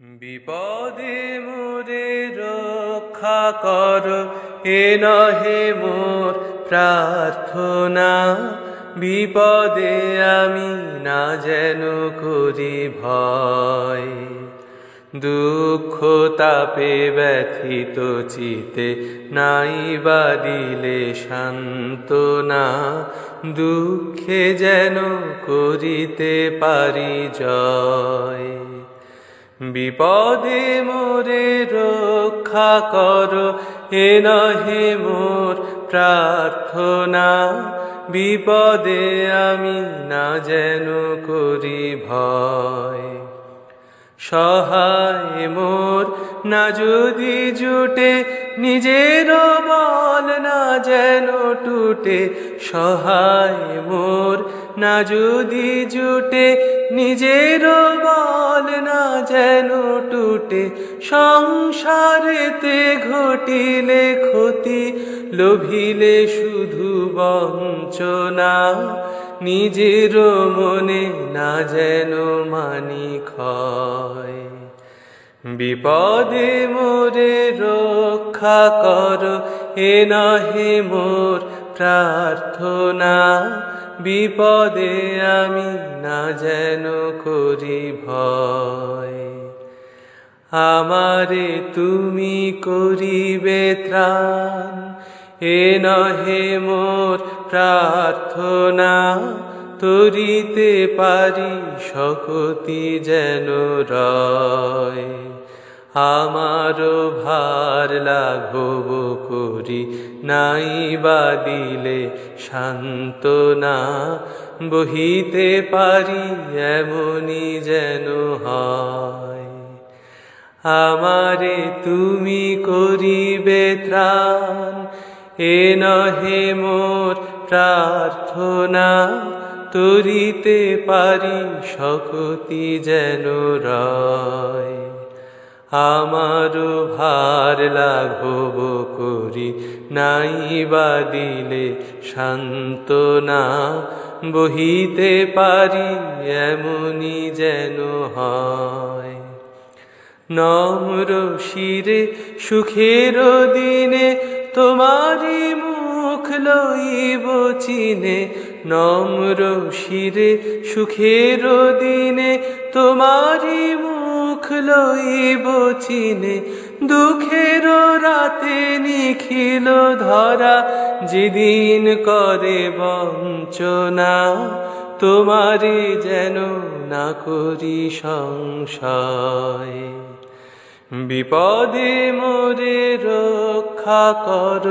বিপদে মোরে রক্ষা কর, এ নহে মোর প্রার্থনা। বিপদে আমি না যেন করি ভয়। দুঃখ তাপে ব্যথিত চিতে নাই বা দিলে শান্তনা দুঃখে যেন করিতে পারি জয়। বিপদে মোরে রক্ষা কর এ নহে মোর প্রার্থনা। বিপদে আমি না যেন করি ভয়। সহায় মোর না যদি জুটে, নিজের বল না যেন টুটে। সহায় মোর না যদি জুটে, নিজের বল যেন টুটে, সংসারেতে ঘটিলে ক্ষতি, লোভিলে শুধু বঞ্চনা, নিজের মনে না যেন মানি ক্ষয় বিপদে মোরে রক্ষা কর, এ নহে মোর প্রার্থনা। বিপদে আমি না যেন করি ভয়। আমারে তুমি করিবে ত্রাণ, এ নহে মোর প্রার্থনা। তরিতে পারি শকতি যেন রয়। আমারও ভার লাঘব করি, নাই বা দিলে শান্তনা বহিতে পারি এমনই যেন হয়। আমারে তুমি করিবে ত্রাণ, এ নহে মোর প্রার্থনা, তরিতে পারি শকতি যেন রয়। আমারও ভার লাঘব করি নাই বা দিলে শান্তনা বহিতে পারি এমনই যেন হয়। নম্র শিরে সুখের দিনে তোমারি মুখ লইব চিনে, নম্র শিরে সুখের দিনে তোমারি মুখ লইব চিনে দুঃখের রাতে নিখিল ধরা, যেদিন করে বঞ্চনা তোমারে যেন না করি সংশয়। বিপদে মোরে রক্ষা কর,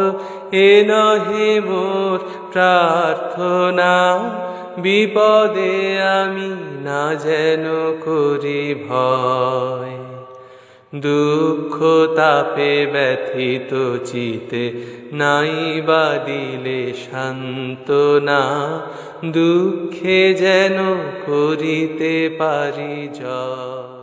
এ নহে মোর প্রার্থনা। বিপদে আমি না যেন করি ভয়। দুঃখ তাপে ব্যথিত চিতে নাই বা দিলে শান্ত না দুঃখে যেন করিতে পারি জয়।